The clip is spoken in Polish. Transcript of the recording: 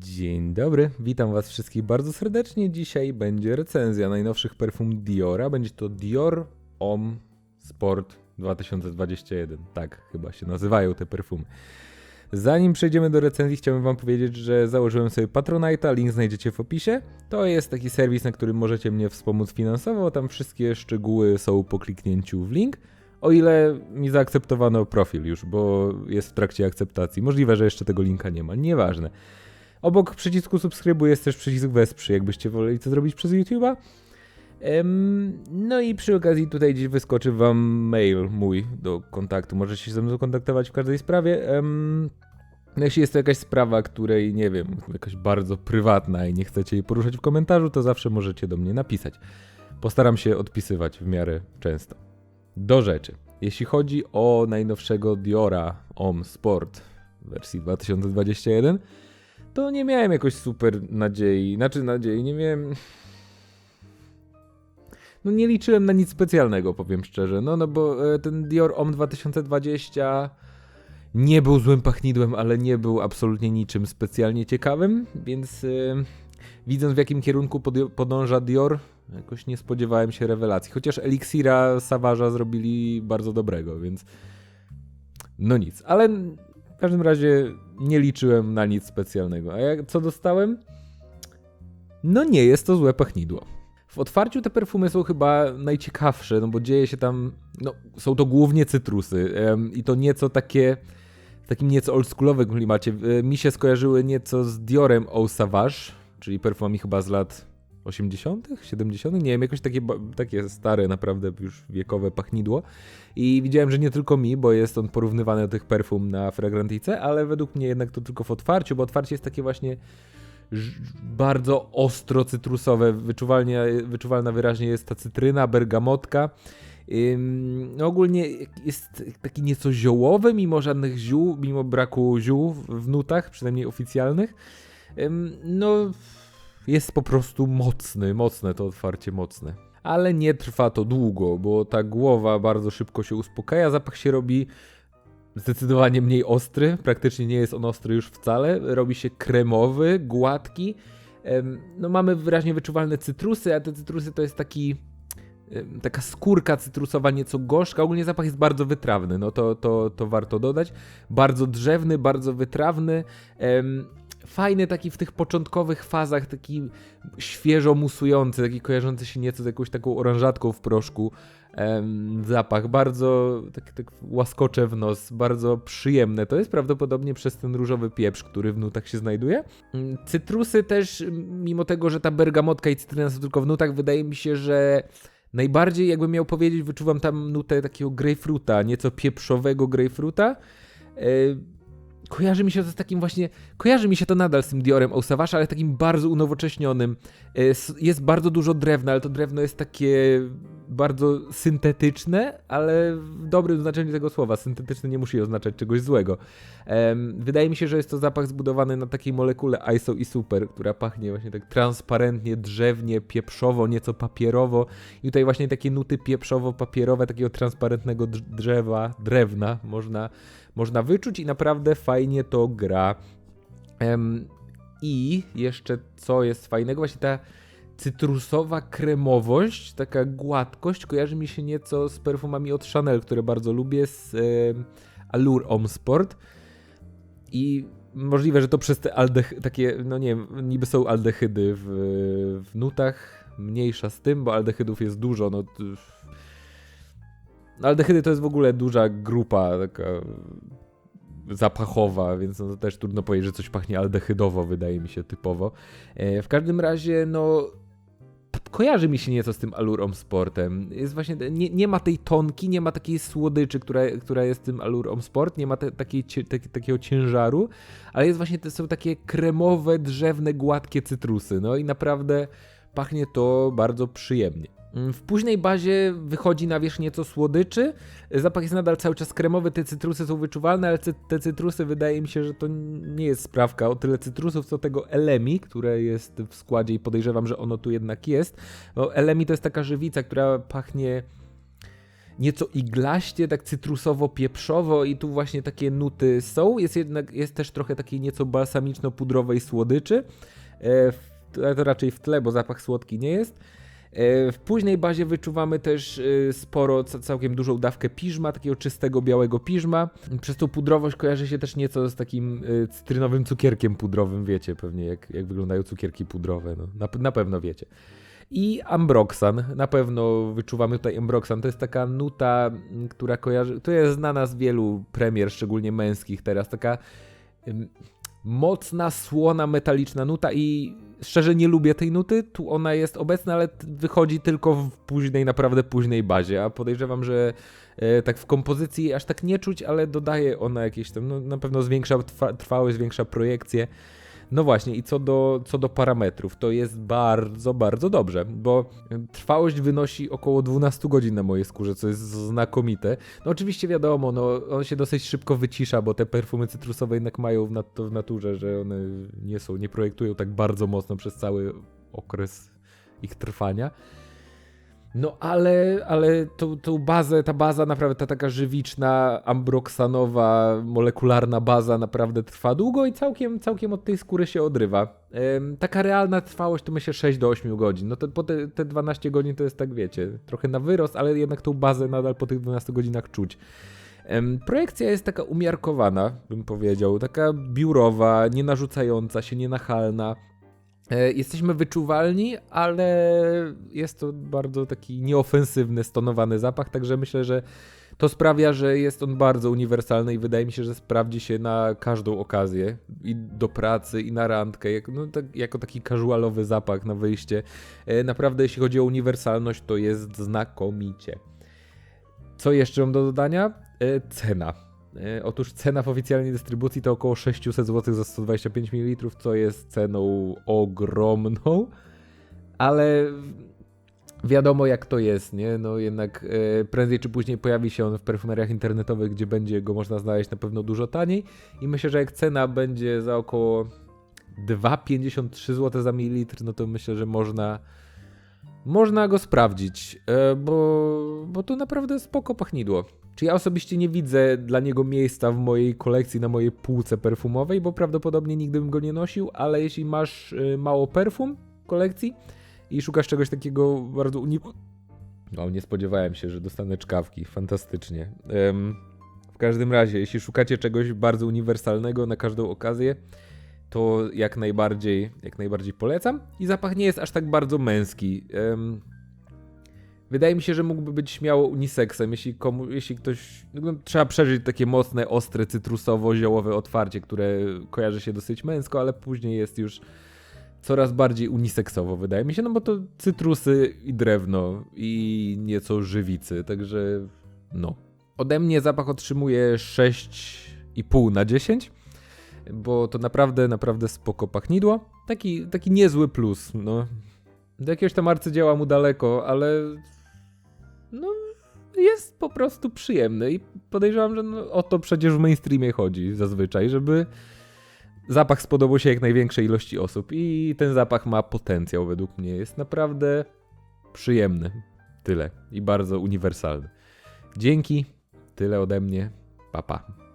Dzień dobry, witam was wszystkich bardzo serdecznie. Dzisiaj będzie recenzja najnowszych perfum Diora. Będzie to Dior Homme Sport 2021. Tak chyba się nazywają te perfumy. Zanim przejdziemy do recenzji, chciałbym wam powiedzieć, że założyłem sobie Patronite'a, link znajdziecie w opisie. To jest taki serwis, na którym możecie mnie wspomóc finansowo, tam wszystkie szczegóły są po kliknięciu w link. O ile mi zaakceptowano profil już, bo jest w trakcie akceptacji. Możliwe, że jeszcze tego linka nie ma, nieważne. Obok przycisku subskrybuj jest też przycisk wesprzyj, jakbyście woleli to zrobić przez YouTube'a. No i przy okazji tutaj gdzieś wyskoczy wam mail mój do kontaktu. Możecie się ze mną kontaktować w każdej sprawie. No jeśli jest to jakaś sprawa, której nie wiem, jakaś bardzo prywatna i nie chcecie jej poruszać w komentarzu, to zawsze możecie do mnie napisać. Postaram się odpisywać w miarę często. Do rzeczy. Jeśli chodzi o najnowszego Diora Homme Sport wersji 2021, to nie miałem jakoś super nadziei. Znaczy nadziei, nie miałem. No nie liczyłem na nic specjalnego, powiem szczerze. No, no bo e, ten Dior Homme 2020 nie był złym pachnidłem, ale nie był absolutnie niczym specjalnie ciekawym, więc e, widząc w jakim kierunku podąża Dior, jakoś nie spodziewałem się rewelacji. Chociaż Elixira Savage'a zrobili bardzo dobrego, więc no nic. Ale w każdym razie nie liczyłem na nic specjalnego. A jak, co dostałem? No nie jest to złe pachnidło. W otwarciu te perfumy są chyba najciekawsze, no bo dzieje się tam, no są to głównie cytrusy i to nieco takie, w takim nieco oldschoolowym klimacie. E, Mi się skojarzyły nieco z Diorem Eau Savage, czyli perfumami chyba z lat 80., 70., nie wiem, jakoś takie, takie stare, naprawdę już wiekowe pachnidło. I widziałem, że nie tylko mi, bo jest on porównywany do tych perfum na Fragrantice, ale według mnie jednak to tylko w otwarciu, bo otwarcie jest takie właśnie bardzo ostro cytrusowe, wyczuwalnie, wyczuwalna wyraźnie jest ta cytryna, bergamotka. Ym, no ogólnie jest taki nieco ziołowy, mimo żadnych ziół, mimo braku ziół w nutach, przynajmniej oficjalnych. Ym, no, jest po prostu mocny, mocne to otwarcie, mocne. Ale nie trwa to długo, bo ta głowa bardzo szybko się uspokaja, zapach się robi zdecydowanie mniej ostry, praktycznie nie jest on ostry już wcale, robi się kremowy, gładki. No mamy wyraźnie wyczuwalne cytrusy, a te cytrusy to jest taki taka skórka cytrusowa, nieco gorzka. Ogólnie zapach jest bardzo wytrawny, no to, to, to warto dodać. Bardzo drzewny, bardzo wytrawny. Fajny taki w tych początkowych fazach, taki świeżo musujący, taki kojarzący się nieco z jakąś taką oranżatką w proszku. Zapach bardzo tak, tak łaskocze w nos, bardzo przyjemne. To jest prawdopodobnie przez ten różowy pieprz, który w nutach się znajduje. Mm, Cytrusy też, mimo tego, że ta bergamotka i cytryna są tylko w nutach, wydaje mi się, że najbardziej, jakbym miał powiedzieć, wyczuwam tam nutę takiego grejpfruta, nieco pieprzowego grejpfruta. E, Kojarzy mi się to z takim właśnie, kojarzy mi się to nadal z tym Diorem Eau Savage, ale takim bardzo unowocześnionym. E, Jest bardzo dużo drewna, ale to drewno jest takie bardzo syntetyczne, ale w dobrym znaczeniu tego słowa. Syntetyczne nie musi oznaczać czegoś złego. Wydaje mi się, że jest to zapach zbudowany na takiej molekule ISO i super, która pachnie właśnie tak transparentnie, drzewnie, pieprzowo, nieco papierowo. I tutaj właśnie takie nuty pieprzowo-papierowe, takiego transparentnego drz- drzewa, drewna można, można wyczuć i naprawdę fajnie to gra. I jeszcze co jest fajnego, właśnie ta cytrusowa kremowość, taka gładkość kojarzy mi się nieco z perfumami od Chanel, które bardzo lubię, z em, Allure Homme Sport. I możliwe, że to przez te aldech, takie, no nie wiem, niby są aldehydy w, w nutach, mniejsza z tym, bo aldehydów jest dużo, no t- aldehydy to jest w ogóle duża grupa taka zapachowa, więc no to też trudno powiedzieć, że coś pachnie aldehydowo, wydaje mi się typowo. E, w każdym razie, no kojarzy mi się nieco z tym Allure Sportem. Jest właśnie, nie, nie ma tej tonki, nie ma takiej słodyczy, która, która jest tym Allure Sport, nie ma te, takiej, cie- taki- takiego ciężaru, ale jest właśnie, to są takie kremowe, drzewne, gładkie cytrusy, no i naprawdę pachnie to bardzo przyjemnie. Mm, W późnej bazie wychodzi na wierzch nieco słodyczy. Zapach jest nadal cały czas kremowy, te cytrusy są wyczuwalne, ale te cytrusy wydaje mi się, że to nie jest sprawka o tyle cytrusów, co tego elemi, które jest w składzie i podejrzewam, że ono tu jednak jest. Bo elemi to jest taka żywica, która pachnie nieco iglaście, tak cytrusowo-pieprzowo i tu właśnie takie nuty są. Jest jednak, jest też trochę takiej nieco balsamiczno-pudrowej słodyczy. E, to raczej w tle, bo zapach słodki nie jest. E, W późnej bazie wyczuwamy też e, sporo, ca- całkiem dużą dawkę piżma, takiego czystego białego piżma. Przez tą pudrowość kojarzy się też nieco z takim e, cytrynowym cukierkiem pudrowym, wiecie pewnie jak, jak wyglądają cukierki pudrowe, no, na, na pewno wiecie. I Ambroxan, na pewno wyczuwamy tutaj Ambroxan, to jest taka nuta, która kojarzy, to jest znana z wielu premier, szczególnie męskich teraz, taka mocna, słona, metaliczna nuta i szczerze nie lubię tej nuty, tu ona jest obecna, ale wychodzi tylko w późnej, naprawdę późnej bazie, a podejrzewam, że e, tak w kompozycji aż tak nie czuć, ale dodaje ona jakieś tam, no na pewno zwiększa trwa, trwałość, zwiększa projekcję. No właśnie, i co do, co do parametrów, to jest bardzo, bardzo dobrze, bo trwałość wynosi około 12 godzin na mojej skórze, co jest znakomite. No oczywiście wiadomo, no on się dosyć szybko wycisza, bo te perfumy cytrusowe jednak mają w, nat- w naturze, że one nie są, nie projektują tak bardzo mocno przez cały okres ich trwania. No ale, ale tą, tą bazę, ta baza naprawdę, ta taka żywiczna, ambroksanowa, molekularna baza naprawdę trwa długo i całkiem, całkiem od tej skóry się odrywa. Em, taka realna trwałość to myślę 6 do 8 godzin. No to po te, te 12 godzin to jest tak wiecie, trochę na wyrost, ale jednak tą bazę nadal po tych 12 godzinach czuć. Em, Projekcja jest taka umiarkowana, bym powiedział, taka biurowa, nie narzucająca się, nienachalna. E, Jesteśmy wyczuwalni, ale jest to bardzo taki nieofensywny, stonowany zapach, także myślę, że to sprawia, że jest on bardzo uniwersalny i wydaje mi się, że sprawdzi się na każdą okazję i do pracy, i na randkę, jak, no, tak, jako taki casualowy zapach na wyjście. E, Naprawdę, jeśli chodzi o uniwersalność, to jest znakomicie. Co jeszcze mam do dodania? E, Cena. E, Otóż cena w oficjalnej dystrybucji to około 600 zł za 125 ml, co jest ceną ogromną, ale wiadomo jak to jest, nie? No jednak e, prędzej czy później pojawi się on w perfumeriach internetowych, gdzie będzie go można znaleźć na pewno dużo taniej i myślę, że jak cena będzie za około 2,53 zł za mililitr, no to myślę, że można można go sprawdzić, e, bo, bo to naprawdę spoko pachnidło. Czy ja osobiście nie widzę dla niego miejsca w mojej kolekcji, na mojej półce perfumowej, bo prawdopodobnie nigdy bym go nie nosił, ale jeśli masz e, mało perfum w kolekcji i szukasz czegoś takiego bardzo uni... No, nie spodziewałem się, że dostanę czkawki. Fantastycznie. Em, w każdym razie, jeśli szukacie czegoś bardzo uniwersalnego na każdą okazję, to jak najbardziej, jak najbardziej polecam. I zapach nie jest aż tak bardzo męski. Em, wydaje mi się, że mógłby być śmiało uniseksem, jeśli, komu, jeśli ktoś. No, trzeba przeżyć takie mocne, ostre, cytrusowo-ziołowe otwarcie, które kojarzy się dosyć męsko, ale później jest już coraz bardziej uniseksowo, wydaje mi się, no bo to cytrusy i drewno i nieco żywicy, także no. Ode mnie zapach otrzymuje 6,5 na 10 bo to naprawdę, naprawdę spoko pachnidło. Taki, taki niezły plus, no. Do jakiegoś tam arcydzieła mu daleko, ale no jest po prostu przyjemny i podejrzewam, że no, o to przecież w mainstreamie chodzi zazwyczaj, żeby zapach spodobał się jak największej ilości osób i ten zapach ma potencjał według mnie. Jest naprawdę przyjemny. Tyle. I bardzo uniwersalny. Dzięki. Tyle ode mnie. Pa, pa.